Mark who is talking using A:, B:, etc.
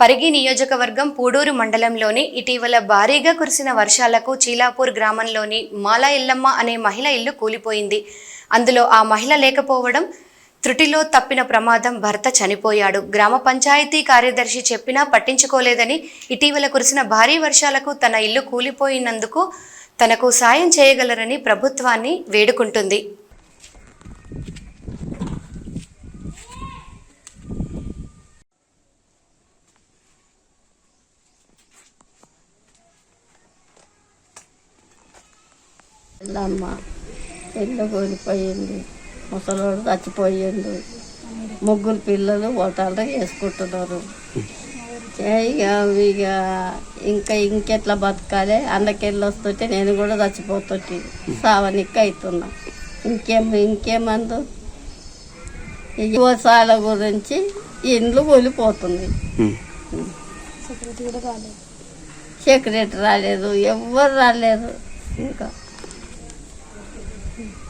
A: పరిగి నియోజకవర్గం పూడూరు మండలంలోని ఇటీవల భారీగా కురిసిన వర్షాలకు చీలాపూర్ గ్రామంలోని మాలా ఇల్లమ్మ అనే మహిళ ఇల్లు కూలిపోయింది. అందులో ఆ మహిళ లేకపోవడం త్రుటిలో తప్పిన ప్రమాదం భర్త చనిపోయాడు. గ్రామ పంచాయతీ కార్యదర్శి చెప్పినా పట్టించుకోలేదని ఇటీవల కురిసిన భారీ వర్షాలకు తన ఇల్లు కూలిపోయినందుకు తనకు సాయం చేయగలరని ప్రభుత్వాన్ని వేడుకుంటుంది.
B: ఇల్లమ్మ ఇల్లు కూలిపోయింది ముసలోడు చచ్చిపోయిండు. ముగ్గురు పిల్లలు ఓటాలు వేసుకుంటున్నారు. ఇక ఇక ఇంకా ఇంకెట్లా బతకాలి? అందుకెళ్ళి వస్తుంటే నేను కూడా చచ్చిపోతుంటే. సావనిక్క అవుతున్నా ఇంకేం ఇంకేమందు? యువసాల గురించి ఇండ్లు కూలిపోతుంది. సెక్రటరీ రాలేదు. ఎవ్వరు రాలేదు. ఇంకా Mm.